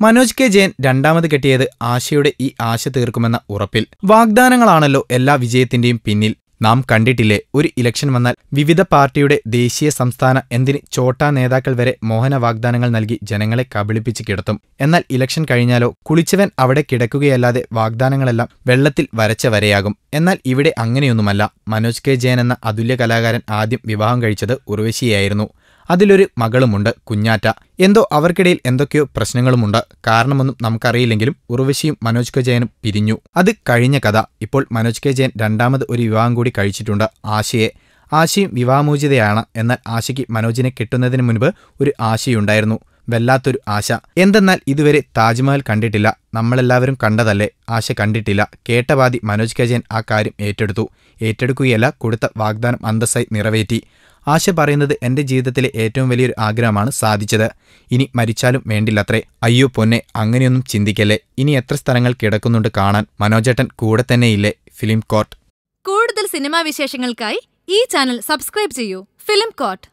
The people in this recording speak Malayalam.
മനോജ് കെ ജയൻ രണ്ടാമത് കെട്ടിയത് ആശയുടെ ഈ ആശ തീർക്കുമെന്ന ഉറപ്പിൽ. വാഗ്ദാനങ്ങളാണല്ലോ എല്ലാ വിജയത്തിന്റെയും പിന്നിൽ. നാം കണ്ടിട്ടില്ലേ ഒരു ഇലക്ഷൻ വന്നാൽ വിവിധ പാർട്ടിയുടെ ദേശീയ സംസ്ഥാന എന്തിന് ചോട്ടാ നേതാക്കൾ വരെ മോഹന വാഗ്ദാനങ്ങൾ നൽകി ജനങ്ങളെ കബളിപ്പിച്ച് കിടത്തും. എന്നാൽ ഇലക്ഷൻ കഴിഞ്ഞാലോ കുളിച്ചവൻ അവിടെ കിടക്കുകയല്ലാതെ വാഗ്ദാനങ്ങളെല്ലാം വെള്ളത്തിൽ വരച്ച വരെയാകും. എന്നാൽ ഇവിടെ അങ്ങനെയൊന്നുമല്ല. മനോജ് കെ ജയൻ എന്ന അതുല്യ കലാകാരൻ ആദ്യം വിവാഹം കഴിച്ചത് ഉർവശിയായിരുന്നു. അതിലൊരു മകളുമുണ്ട് കുഞ്ഞാറ്റ. എന്തോ അവർക്കിടയിൽ എന്തൊക്കെയോ പ്രശ്നങ്ങളുമുണ്ട്. കാരണമൊന്നും നമുക്കറിയില്ലെങ്കിലും ഉർവശിയും മനോജ് കെ ജയനും പിരിഞ്ഞു. അത് കഴിഞ്ഞ കഥ. ഇപ്പോൾ മനോജ് കെ ജയൻ രണ്ടാമത് ഒരു വിവാഹം കൂടി കഴിച്ചിട്ടുണ്ട് ആശയെ. ആശയും വിവാഹമോചിതയാണ്. എന്നാൽ ആശയ്ക്ക് മനോജിനെ കിട്ടുന്നതിന് മുൻപ് ഒരു ആശയുണ്ടായിരുന്നു. വല്ലാത്തൊരു ആശ. എന്തെന്നാൽ ഇതുവരെ താജ്മഹൽ കണ്ടിട്ടില്ല. നമ്മളെല്ലാവരും കണ്ടതല്ലേ? ആശ കണ്ടിട്ടില്ല. കേട്ടപാതി മനോജ് കെ ജയൻ ആ കാര്യം ഏറ്റെടുത്തു. ഏറ്റെടുക്കുകയല്ല കൊടുത്ത വാഗ്ദാനം അന്തസ്സായി നിറവേറ്റി. ആശ പറയുന്നത് എന്റെ ജീവിതത്തിലെ ഏറ്റവും വലിയൊരു ആഗ്രഹമാണ് സാധിച്ചത്. ഇനി മരിച്ചാലും വേണ്ടില്ലത്രേ. അയ്യോ പൊന്നെ അങ്ങനെയൊന്നും ചിന്തിക്കല്ലേ. ഇനി എത്ര സ്ഥലങ്ങൾ കിടക്കുന്നുണ്ട് കാണാൻ. മനോജേട്ടൻ കൂടെ തന്നെയില്ലേ ഫിലിം കോർട്ട്. കൂടുതൽ സിനിമാ വിശേഷങ്ങൾക്കായി ഈ ചാനൽ സബ്സ്ക്രൈബ് ചെയ്യൂ. Film court